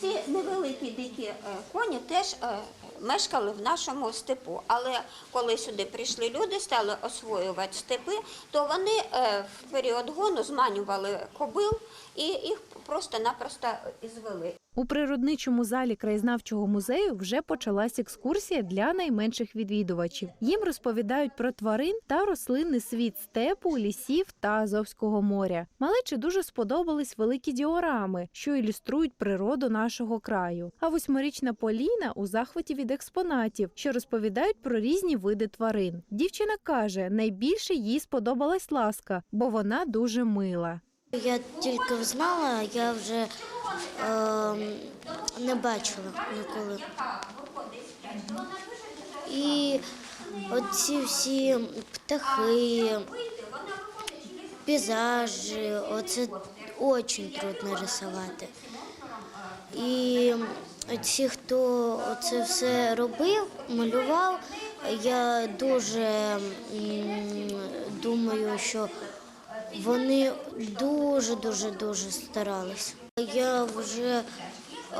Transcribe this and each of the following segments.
see невеликі дикі е, коні теж е, мешкали в нашому степу. Але коли сюди прийшли люди, стали освоювати степи, то вони е, в період гону зманювали кобил і їх просто-напросто ізвели. У природничому залі краєзнавчого музею вже почалась екскурсія для найменших відвідувачів. Їм розповідають про тварин та рослинний світ степу, лісів та Азовського моря. Малечі дуже сподобались великі діорами, що ілюструють природу нашого краю. А восьмирічна Поліна у захваті від експонатів, що розповідають про різні види тварин. Дівчина каже, найбільше їй сподобалась ласка, бо вона дуже мила. Я тільки знала, я вже е, не бачила ніколи. І оці всі птахи, пейзажі, оце дуже трудно рисувати. І ті, хто це все робив, малював, я дуже думаю, що вони дуже дуже дуже старалися. Я вже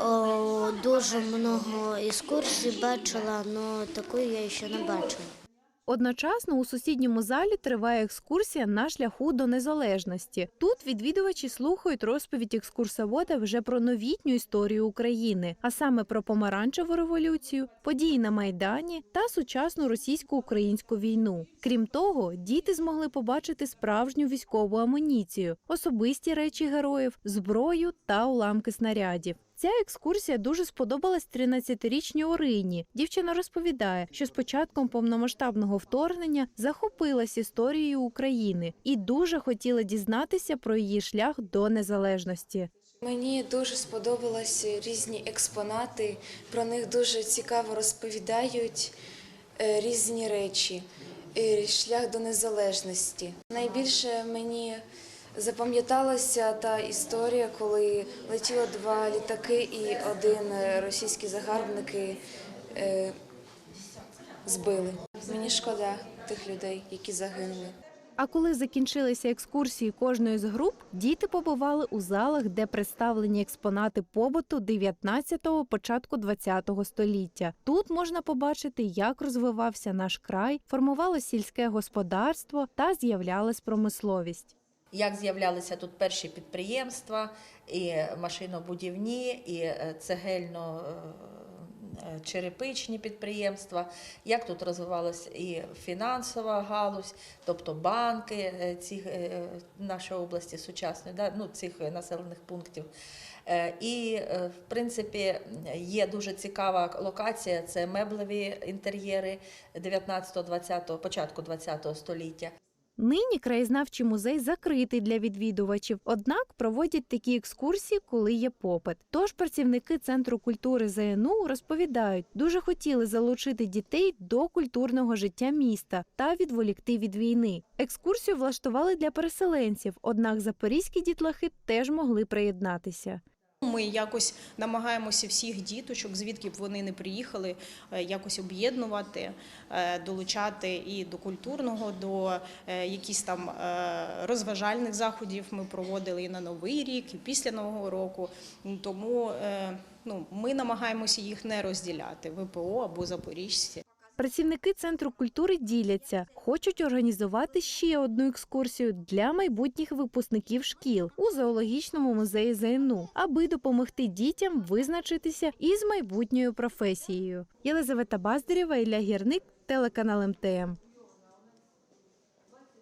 о, дуже много екскурсій бачила, але такої я ще не бачила. Одночасно у сусідньому залі триває екскурсія на шляху до незалежності. Тут відвідувачі слухають розповідь екскурсовода вже про новітню історію України, а саме про помаранчеву революцію, події на майдані та сучасну російсько-українську війну. Крім того, діти змогли побачити справжню військову амуніцію, особисті речі героїв, зброю та уламки снарядів. Ця екскурсія дуже сподобалась 13-річній Орині. Дівчина розповідає, що з початком повномасштабного вторгнення захопилась історією України і дуже хотіла дізнатися про її шлях до незалежності. Мені дуже сподобалися різні експонати, про них дуже цікаво розповідають е, різні речі, е, шлях до незалежності. Найбільше мені запам'яталася та історія, коли летіло два літаки, і один е, російські загарбники е, збили. Мені шкода тих людей, які загинули. А коли закінчилися екскурсії кожної з груп, діти побували у залах, де представлені експонати побуту 19-го, початку 20-го століття. Тут можна побачити, як розвивався наш край, формувалося сільське господарство та з'являлась промисловість. Як з'являлися тут перші підприємства, і машинобудівні, і е, цегельно-черепичні підприємства, як тут розвивалася і фінансова галузь, тобто банки е, цих, е, нашої області сучасної, да, ну, цих населених пунктів. Е, І, е, в принципі, є дуже цікава локація це меблеві інтер'єри 19-20, початку 20 століття. Нині краєзнавчий музей закритий для відвідувачів, однак проводять такі екскурсії, коли є попит. Тож працівники центру культури ЗНУ розповідають, дуже хотіли залучити дітей до культурного життя міста та відволікти від війни. Екскурсію влаштували для переселенців, однак запорізькі дітлахи теж могли приєднатися. Ми якось намагаємося всіх діточок, звідки б вони не приїхали, е, якось об'єднувати, е, долучати і до культурного, до е, якісь там розважальних заходів. Ми проводили і на Новий рік, і після Нового року. Тому ну, ми намагаємося їх не розділяти ВПО або запоріжці. Працівники центру культури діляться, хочуть організувати ще одну екскурсію для майбутніх випускників шкіл у зоологічному музеї ЗНУ, аби допомогти дітям визначитися із майбутньою професією. Єлизавета Баздарєва, Ілля Гірник, телеканал МТМ.